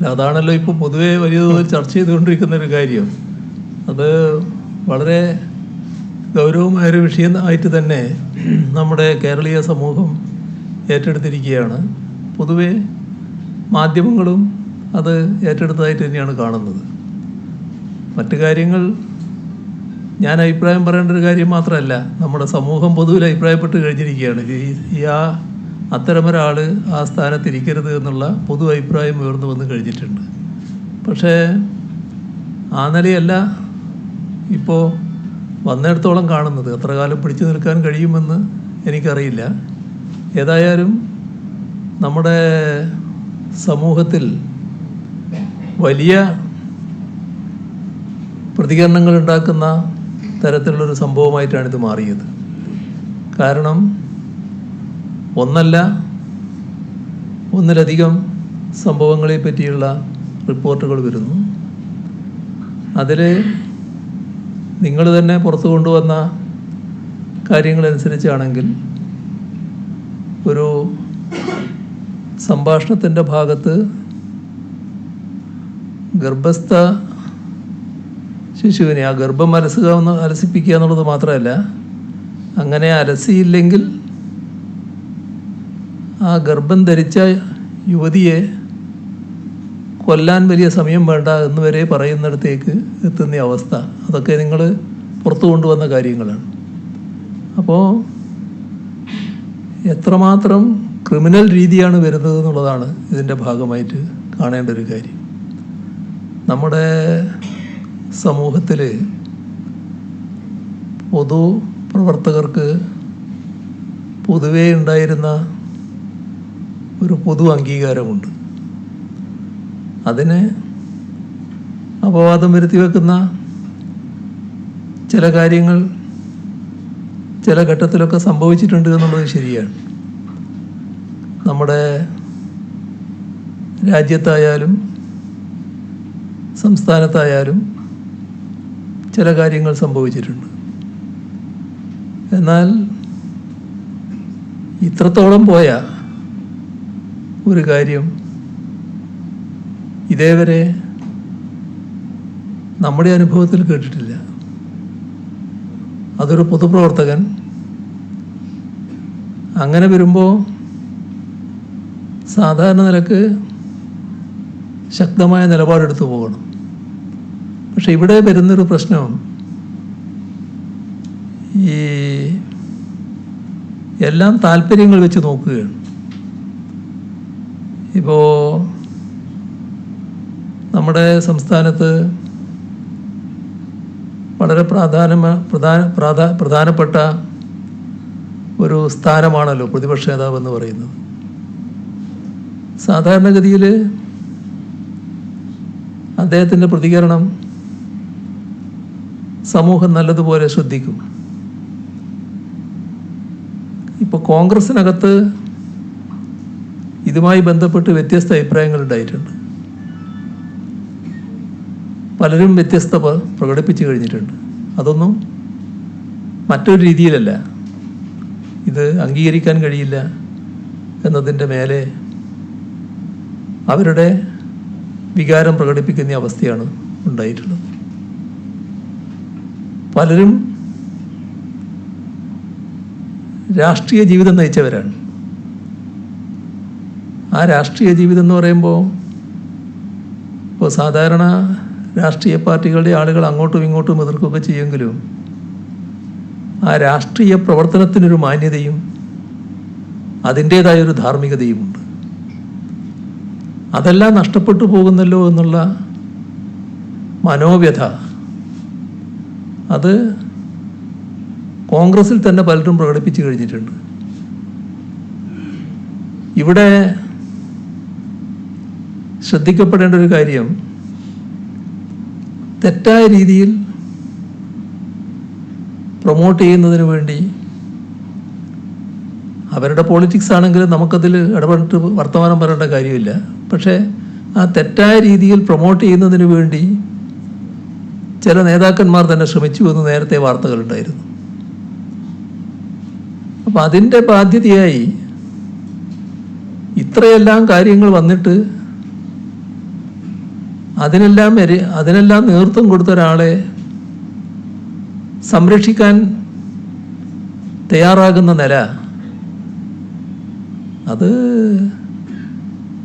അല്ല അതാണല്ലോ ഇപ്പോൾ പൊതുവെ വലിയ തോതിൽ ചർച്ച ചെയ്തുകൊണ്ടിരിക്കുന്ന ഒരു കാര്യം. അത് വളരെ ഗൗരവമായൊരു വിഷയം ആയിട്ട് തന്നെ നമ്മുടെ കേരളീയ സമൂഹം ഏറ്റെടുത്തിരിക്കുകയാണ്. പൊതുവെ മാധ്യമങ്ങളും അത് ഏറ്റെടുത്തതായിട്ട് തന്നെയാണ് കാണുന്നത്. മറ്റു കാര്യങ്ങൾ ഞാൻ അഭിപ്രായം പറയേണ്ട ഒരു കാര്യം മാത്രമല്ല നമ്മുടെ സമൂഹം പൊതുവിൽ അഭിപ്രായപ്പെട്ട് കഴിഞ്ഞിരിക്കുകയാണ്. ഈ ഈ ആ അത്തരമൊരാൾ ആ സ്ഥാനത്തിരിക്കരുത് എന്നുള്ള പൊതു അഭിപ്രായം ഉയർന്നു വന്ന് കഴിഞ്ഞിട്ടുണ്ട്. പക്ഷേ ആ നിലയല്ല ഇപ്പോൾ വന്നിടത്തോളം കാണുന്നത്. എത്ര കാലം പിടിച്ചു നിൽക്കാൻ കഴിയുമെന്ന് എനിക്കറിയില്ല. ഏതായാലും നമ്മുടെ സമൂഹത്തിൽ വലിയ പ്രതികരണങ്ങൾ ഉണ്ടാക്കുന്ന തരത്തിലുള്ളൊരു സംഭവമായിട്ടാണ് ഇത് മാറിയത്. കാരണം ഒന്നല്ല ഒന്നിലധികം സംഭവങ്ങളെ പറ്റിയുള്ള റിപ്പോർട്ടുകൾ വരുന്നു. അതിൽ നിങ്ങൾ തന്നെ പുറത്തു കൊണ്ടുവന്ന കാര്യങ്ങളനുസരിച്ചാണെങ്കിൽ ഒരു സംഭാഷണത്തിന്റെ ഭാഗത്ത് ഗർഭസ്ഥ ശിശുവിനെ ആ ഗർഭം അലസുക എന്ന് അലസിപ്പിക്കുക എന്നുള്ളത് മാത്രമല്ല അങ്ങനെ അലസിയില്ലെങ്കിൽ ആ ഗർഭം ധരിച്ച യുവതിയെ കൊല്ലാൻ വലിയ സമയം വേണ്ട എന്ന് വരെ പറയുന്നിടത്തേക്ക് എത്തുന്ന അവസ്ഥ. അതൊക്കെ നിങ്ങൾ പുറത്തു കൊണ്ടുവന്ന കാര്യങ്ങളാണ്. അപ്പോൾ എത്രമാത്രം ക്രിമിനൽ രീതിയാണ് വരുന്നത് എന്നുള്ളതാണ് ഇതിന്റെ ഭാഗമായിട്ട് കാണേണ്ട ഒരു കാര്യം. നമ്മുടെ സമൂഹത്തിൽ പൊതു പ്രവർത്തകർക്ക് പൊതുവേ ഉണ്ടായിരുന്ന ഒരു പൊതു അംഗീകാരമുണ്ട്. അതിന് അപവാദം വരുത്തി വെക്കുന്ന ചില കാര്യങ്ങൾ ചില ഘട്ടത്തിലൊക്കെ സംഭവിച്ചിട്ടുണ്ട് എന്നുള്ളത് ശരിയാണ്. നമ്മുടെ രാജ്യത്തായാലും സംസ്ഥാനത്തായാലും ചില കാര്യങ്ങൾ സംഭവിച്ചിട്ടുണ്ട്. എന്നാൽ ഇത്രത്തോളം പോയ ഒരു കാര്യം. ഇതേവരെ നമ്മുടെ അനുഭവത്തിൽ കേട്ടിട്ടില്ല. അതൊരു പൊതുപ്രവർത്തകൻ അങ്ങനെ വരുമ്പോൾ സാധാരണ നിലയ്ക്ക് ശക്തമായ നിലപാടെടുത്തു പോകണം. പക്ഷെ ഇവിടെ വരുന്നൊരു പ്രശ്നം ഈ എല്ലാം താല്പര്യങ്ങൾ വെച്ച് നോക്കുകയാണ്. ഇപ്പോൾ നമ്മുടെ സംസ്ഥാനത്ത് വളരെ പ്രാധാന പ്രധാന പ്രാധാ പ്രധാനപ്പെട്ട ഒരു സ്ഥാനമാണല്ലോ പ്രതിപക്ഷ നേതാവ് എന്ന് പറയുന്നത്. സാധാരണഗതിയിൽ അദ്ദേഹത്തിന്റെ പ്രതികരണം സമൂഹം നല്ലതുപോലെ ശ്രദ്ധിക്കും. ഇപ്പോൾ കോൺഗ്രസിനകത്ത് ഇതുമായി ബന്ധപ്പെട്ട് വ്യത്യസ്ത അഭിപ്രായങ്ങൾ ഉണ്ടായിട്ടുണ്ട്. പലരും വ്യത്യസ്ത പ്രകടിപ്പിച്ചു കഴിഞ്ഞിട്ടുണ്ട്. അതൊന്നും മറ്റൊരു രീതിയിലല്ല. ഇത് അംഗീകരിക്കാൻ കഴിയില്ല എന്നതിന്റെ മേലെ അവരുടെ വികാരം പ്രകടിപ്പിക്കുന്ന അവസ്ഥയാണ് ഉണ്ടായിട്ടുള്ളത്. പലരും രാഷ്ട്രീയ ജീവിതം നയിച്ചവരാണ്. ആ രാഷ്ട്രീയ ജീവിതം എന്ന് പറയുമ്പോൾ ഇപ്പോൾ സാധാരണ രാഷ്ട്രീയ പാർട്ടികളുടെ ആളുകൾ അങ്ങോട്ടും ഇങ്ങോട്ടും എതിർക്കുകയൊക്കെ ചെയ്യുമെങ്കിലും ആ രാഷ്ട്രീയ പ്രവർത്തനത്തിനൊരു മാന്യതയും അതിന്റേതായൊരു ധാർമ്മികതയുമുണ്ട്. അതെല്ലാം നഷ്ടപ്പെട്ടു പോകുന്നല്ലോ എന്നുള്ള മനോവ്യഥ. അത് കോൺഗ്രസിൽ തന്നെ പലരും പ്രകടിപ്പിച്ചു കഴിഞ്ഞിട്ടുണ്ട്. ഇവിടെ ശ്രദ്ധിക്കപ്പെടേണ്ട ഒരു കാര്യം തെറ്റായ രീതിയിൽ പ്രൊമോട്ട് ചെയ്യുന്നതിന് വേണ്ടി അവരുടെ പോളിറ്റിക്സ് ആണെങ്കിൽ നമുക്കതിൽ ഇടപെട്ട് വർത്തമാനം പറയേണ്ട കാര്യമില്ല. പക്ഷേ ആ തെറ്റായ രീതിയിൽ പ്രൊമോട്ട് ചെയ്യുന്നതിന് വേണ്ടി ചില നേതാക്കന്മാർ തന്നെ ശ്രമിച്ചു എന്ന് നേരത്തെ വാർത്തകളുണ്ടായിരുന്നു. അപ്പം അതിന്റെ ബാധ്യതയായി ഇത്രയെല്ലാം കാര്യങ്ങൾ വന്നിട്ട് അതിനെല്ലാം അതിനെല്ലാം നേതൃത്വം കൊടുത്ത ഒരാളെ സംരക്ഷിക്കാൻ തയ്യാറാകുന്ന നില. അത്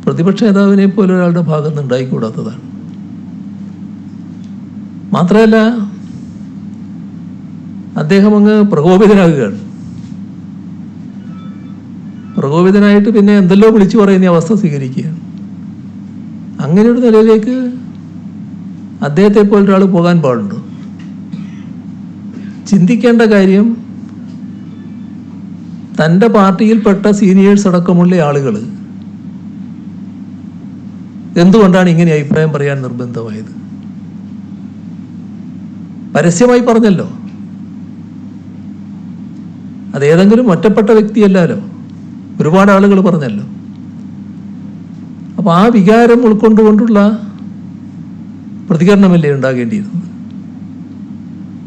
പ്രതിപക്ഷ നേതാവിനെ പോലെ ഒരാളുടെ ഭാഗത്ത് ഉണ്ടായിക്കൂടാത്തതാണ്. മാത്രമല്ല അദ്ദേഹം അങ്ങ് പ്രകോപിതനാകുകയാണ്. പ്രകോപിതനായിട്ട് പിന്നെ എന്തെല്ലോ വിളിച്ചു പറയുന്ന അവസ്ഥ സ്വീകരിക്കുകയാണ്. അങ്ങനെ ഒരു നിലയിലേക്ക് അദ്ദേഹത്തെ പോലെ ഒരാൾ പോകാൻ പാടുണ്ടോ? ചിന്തിക്കേണ്ട കാര്യം തന്റെ പാർട്ടിയിൽപ്പെട്ട സീനിയേഴ്സ് അടക്കമുള്ള ആളുകൾ എന്തുകൊണ്ടാണ് ഇങ്ങനെ അഭിപ്രായം പറയാൻ നിർബന്ധമായത്? പരസ്യമായി പറഞ്ഞല്ലോ. അതേതെങ്കിലും ഒറ്റപ്പെട്ട വ്യക്തിയല്ലല്ലോ. ഒരുപാട് ആളുകൾ പറഞ്ഞല്ലോ. അപ്പോൾ ആ വികാരം ഉൾക്കൊണ്ടുകൊണ്ടുള്ള പ്രതികരണമല്ലേ ഉണ്ടാകേണ്ടിയിരുന്നത്?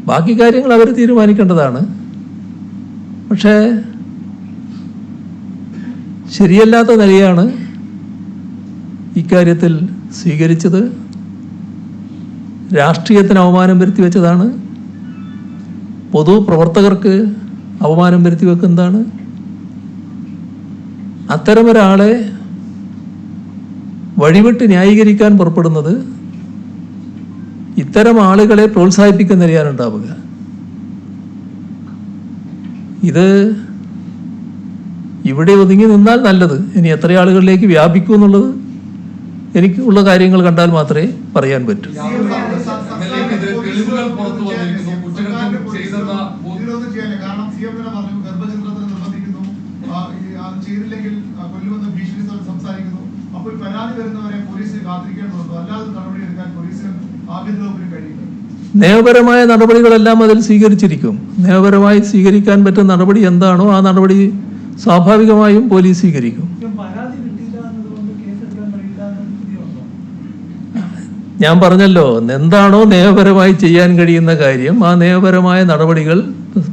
ബാക്കി കാര്യങ്ങൾ അവർ തീരുമാനിക്കേണ്ടതാണ്. പക്ഷേ ശരിയല്ലാത്ത നിലയാണ് ഇക്കാര്യത്തിൽ സ്വീകരിച്ചത്. രാഷ്ട്രീയത്തിന് അവമാനം വരുത്തി വെച്ചതാണ്. പൊതുപ്രവർത്തകർക്ക് അവമാനം വരുത്തി വെക്കുന്നതാണ്. അത്തരമൊരാളെ വഴിവിട്ട് ന്യായീകരിക്കാൻ പുറപ്പെടുന്നത് ഇത്തരം ആളുകളെ പ്രോത്സാഹിപ്പിക്കുന്ന ഉണ്ടാവുക. ഇത് ഇവിടെ ഒതുങ്ങി നിന്നാൽ നല്ലത്. ഇനി എത്ര ആളുകളിലേക്ക് വ്യാപിക്കൂ എന്നുള്ളത് എനിക്ക് ഉള്ള കാര്യങ്ങൾ കണ്ടാൽ മാത്രമേ പറയാൻ പറ്റൂ. ചെയ്തില്ലെങ്കിൽ കൊല്ലുമെന്ന് ഭീഷണി സംസാരിക്കുന്നു. അപ്പോൾ പരാതി വരുന്നവരെ പോലീസ് കാത്തിരിക്കേണ്ടതുണ്ടോ. അല്ലാതെ നടപടി എടുക്കാൻ പോലീസിനും നിയമപരമായ നടപടികളെല്ലാം അതിൽ സ്വീകരിച്ചിരിക്കും. നിയമപരമായി സ്വീകരിക്കാൻ പറ്റുന്ന നടപടി എന്താണോ ആ നടപടി സ്വാഭാവികമായും പോലീസ് സ്വീകരിക്കും. ഞാൻ പറഞ്ഞല്ലോ എന്താണോ നിയമപരമായി ചെയ്യാൻ കഴിയുന്ന കാര്യം ആ നിയമപരമായ നടപടികൾ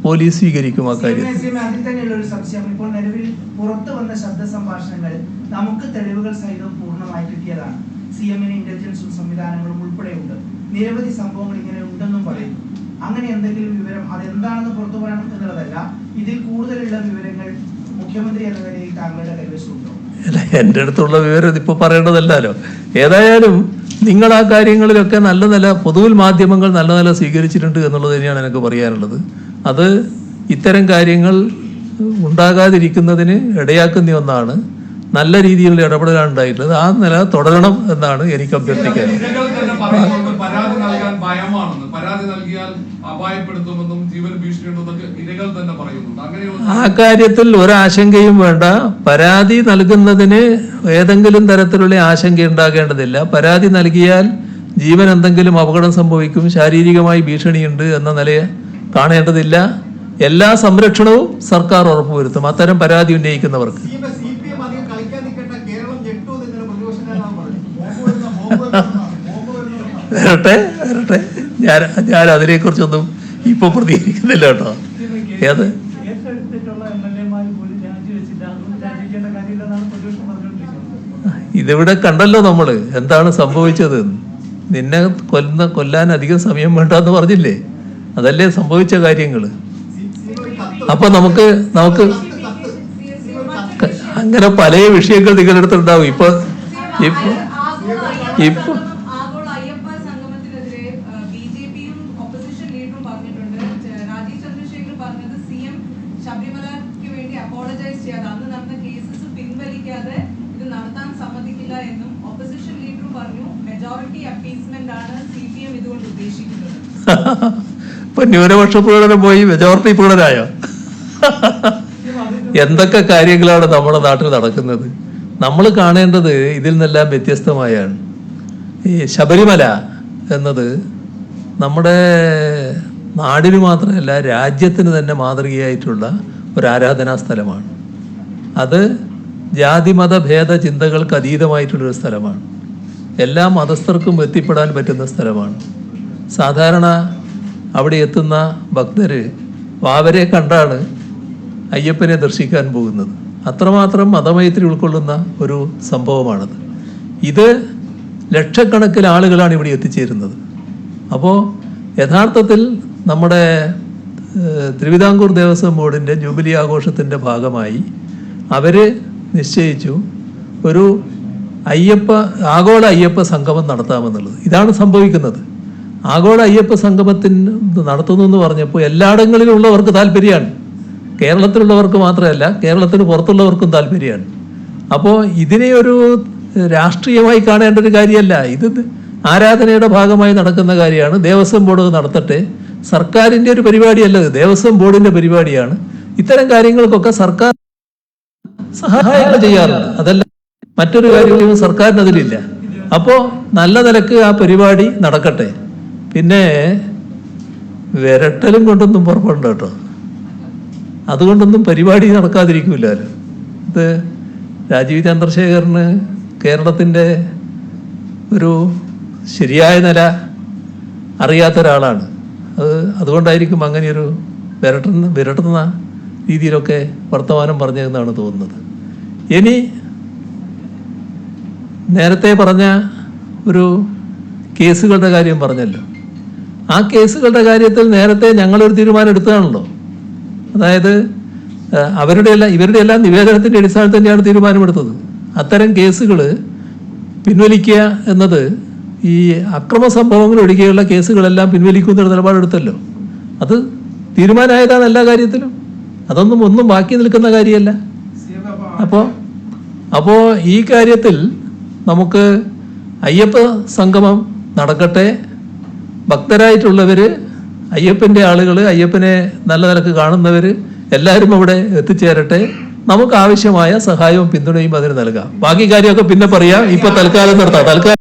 പോലീസ് സ്വീകരിക്കും ആ കാര്യം പുറത്തു വന്ന ശബ്ദ സംഭാഷണങ്ങൾ നമുക്ക് തെളിവുകൾ സഹിതം പൂർണമായി കിട്ടിയതാണ്. സി എമ്മിന് ഇന്റലിജൻസും സംവിധാനങ്ങളും ഉൾപ്പെടെയുണ്ട്. നിരവധി സംഭവങ്ങൾ ഇങ്ങനെ ഉണ്ടെന്നും പറയുന്നു. അങ്ങനെ എന്തെങ്കിലും വിവരം അതെന്താണെന്ന് പുറത്തു പറയണം എന്നുള്ളതല്ല ഇതിൽ കൂടുതലുള്ള വിവരങ്ങൾ മുഖ്യമന്ത്രി എന്ന നിലയിൽ താങ്കളുടെ കൈവശമുണ്ടോ? അല്ല എന്റെ അടുത്തുള്ള വിവരം ഇതിപ്പോൾ പറയേണ്ടതല്ലല്ലോ. ഏതായാലും നിങ്ങൾ ആ കാര്യങ്ങളിലൊക്കെ നല്ല നില പൊതുവിൽ മാധ്യമങ്ങൾ നല്ല നില സ്വീകരിച്ചിട്ടുണ്ട് എന്നുള്ളത് തന്നെയാണ് എനിക്ക് പറയാനുള്ളത്. അത് ഇത്തരം കാര്യങ്ങൾ ഉണ്ടാകാതിരിക്കുന്നതിന് ഇടയാക്കുന്ന ഒന്നാണ് നല്ല രീതിയിലുള്ള ഇടപെടലാണ് ഉണ്ടായിട്ടുള്ളത്. ആ നില തുടരണം എന്നാണ് എനിക്ക് അഭ്യർത്ഥിക്കാൻ ആ കാര്യത്തിൽ ഒരാശങ്കയും വേണ്ട. പരാതി നൽകുന്നതിന് ഏതെങ്കിലും തരത്തിലുള്ള ആശങ്ക ഉണ്ടാകേണ്ടതില്ല. പരാതി നൽകിയാൽ ജീവൻ എന്തെങ്കിലും അപകടം സംഭവിക്കും. ശാരീരികമായി ഭീഷണിയുണ്ട് എന്ന നിലയെ കാണേണ്ടതില്ല. എല്ലാ സംരക്ഷണവും സർക്കാർ ഉറപ്പുവരുത്തും. അത്തരം പരാതി ഉന്നയിക്കുന്നവർക്ക് സി പി എം അധികം കളിക്കാൻ നിൽക്കേണ്ട കേരളം ഞെട്ടു എന്ന് ഇന്നലെ പ്രതിപക്ഷ നേതാവ് പറഞ്ഞു ബോംബ് വരുന്ന ബോംബ് വരുന്ന ബോംബ് വരുന്ന വരട്ടെ വരട്ടെ ഞാൻ ഞാൻ അതിനെക്കുറിച്ചൊന്നും ഇപ്പോൾ പ്രതികരിക്കുന്നില്ല കേട്ടോ ഏത് ഇതിവിടെ കണ്ടല്ലോ നമ്മൾ എന്താണ് സംഭവിച്ചത് നിന്നെ കൊല്ലുന്ന കൊല്ലാൻ അധികം സമയം വേണ്ടെന്ന് പറഞ്ഞില്ലേ അതല്ലേ സംഭവിച്ച കാര്യങ്ങൾ അപ്പൊ നമുക്ക് നമുക്ക് അങ്ങനെ പല വിഷയങ്ങൾ നിങ്ങളുടെ അടുത്തുണ്ടാവും ഇപ്പൊ ഇപ്പൊ ഇപ്പൊ ന്യൂനപക്ഷ പ്രകടനം പോയി മെജോറിറ്റി പ്രകടനായോ? എന്തൊക്കെ കാര്യങ്ങളാണ് നമ്മുടെ നാട്ടിൽ നടക്കുന്നത്? നമ്മൾ കാണേണ്ടത് ഇതിൽ നിന്നെല്ലാം വ്യത്യസ്തമായാണ്. ഈ ശബരിമല എന്നത് നമ്മുടെ നാടിന് മാത്രമല്ല രാജ്യത്തിന് തന്നെ മാതൃകയായിട്ടുള്ള ഒരു ആരാധനാ സ്ഥലമാണ്. അത് ജാതിമത ഭേദ ചിന്തകൾക്ക് അതീതമായിട്ടുള്ളൊരു സ്ഥലമാണ്. എല്ലാ മതസ്ഥർക്കും എത്തിപ്പെടാൻ പറ്റുന്ന സ്ഥലമാണ്. സാധാരണ അവിടെ എത്തുന്ന ഭക്തർ വാവരെ കണ്ടാണ് അയ്യപ്പനെ ദർശിക്കാൻ പോകുന്നത്. അത്രമാത്രം മതമൈത്രി ഉൾക്കൊള്ളുന്ന ഒരു സംഭവമാണത്. ഇത് ലക്ഷക്കണക്കിന് ആളുകളാണ് ഇവിടെ എത്തിച്ചേരുന്നത്. അപ്പോൾ യഥാർത്ഥത്തിൽ നമ്മുടെ തിരുവിതാംകൂർ ദേവസ്വം ബോർഡിന്റെ ജൂബിലി ആഘോഷത്തിന്റെ ഭാഗമായി അവർ നിശ്ചയിച്ചു ഒരു അയ്യപ്പ ആഗോള അയ്യപ്പ സംഗമം നടത്താമെന്നുള്ളത്. ഇതാണ് സംഭവിക്കുന്നത്. ആഗോള അയ്യപ്പ സംഗമത്തിന് നടത്തുന്നു എന്ന് പറഞ്ഞപ്പോൾ എല്ലായിടങ്ങളിലുള്ളവർക്ക് താല്പര്യമാണ്. കേരളത്തിലുള്ളവർക്ക് മാത്രമല്ല കേരളത്തിന് പുറത്തുള്ളവർക്കും താല്പര്യമാണ്. അപ്പോൾ ഇതിനെ ഒരു രാഷ്ട്രീയമായി കാണേണ്ട ഒരു കാര്യമല്ല. ഇത് ആരാധനയുടെ ഭാഗമായി നടക്കുന്ന കാര്യമാണ്. ദേവസ്വം ബോർഡ് നടത്തട്ടെ. സർക്കാരിന്റെ ഒരു പരിപാടിയല്ല ദേവസ്വം ബോർഡിന്റെ പരിപാടിയാണ്. ഇത്തരം കാര്യങ്ങൾക്കൊക്കെ സർക്കാർ സഹായങ്ങൾ ചെയ്യാറുണ്ട്. അതല്ല മറ്റൊരു കാര്യവും സർക്കാരിന് അതിലില്ല. അപ്പോൾ നല്ല നിലയ്ക്ക് ആ പരിപാടി നടക്കട്ടെ. പിന്നെ വിരട്ടലും കൊണ്ടൊന്നും പുറപ്പെടണ്ട കേട്ടോ. അതുകൊണ്ടൊന്നും പരിപാടി നടക്കാതിരിക്കില്ലല്ലോ ഇത് രാജീവ് ചന്ദ്രശേഖരന് കേരളത്തിന്റെ ഒരു ശരിയായ നില അറിയാത്ത ഒരാളാണ്. അത് അതുകൊണ്ടായിരിക്കും അങ്ങനെയൊരു വിരട്ടുന്ന വിരട്ടുന്ന രീതിയിലൊക്കെ വർത്തമാനം പറഞ്ഞതെന്നാണ് തോന്നുന്നത്. ഇനി നേരത്തെ പറഞ്ഞ ഒരു കേസുകളുടെ കാര്യം പറഞ്ഞല്ലോ. ആ കേസുകളുടെ കാര്യത്തിൽ നേരത്തെ ഞങ്ങളൊരു തീരുമാനം എടുത്തതാണല്ലോ. അതായത് അവരുടെ എല്ലാം ഇവരുടെ എല്ലാം നിവേദനത്തിന്റെ അടിസ്ഥാനത്തിൽ തന്നെയാണ് തീരുമാനമെടുത്തത്. അത്തരം കേസുകൾ പിൻവലിക്കുക എന്നത് ഈ അക്രമ സംഭവങ്ങൾ ഒഴികെയുള്ള കേസുകളെല്ലാം പിൻവലിക്കുന്നൊരു നിലപാടെടുത്തല്ലോ. അത് തീരുമാനമായതാണ് എല്ലാ കാര്യത്തിലും. അതൊന്നും ഒന്നും ബാക്കി നിൽക്കുന്ന കാര്യമല്ല. അപ്പോൾ അപ്പോൾ ഈ കാര്യത്തിൽ നമുക്ക് അയ്യപ്പ സംഗമം നടക്കട്ടെ. ഭക്തരായിട്ടുള്ളവർ അയ്യപ്പന്റെ ആളുകൾ അയ്യപ്പനെ നല്ല നിലയ്ക്ക് കാണുന്നവർ എല്ലാവരും അവിടെ എത്തിച്ചേരട്ടെ. നമുക്ക് ആവശ്യമായ സഹായവും പിന്തുണയും അതിന് നൽകാം. ബാക്കി കാര്യമൊക്കെ പിന്നെ പറയാം. ഇപ്പൊ തൽക്കാലം നിർത്താം. തൽക്കാലം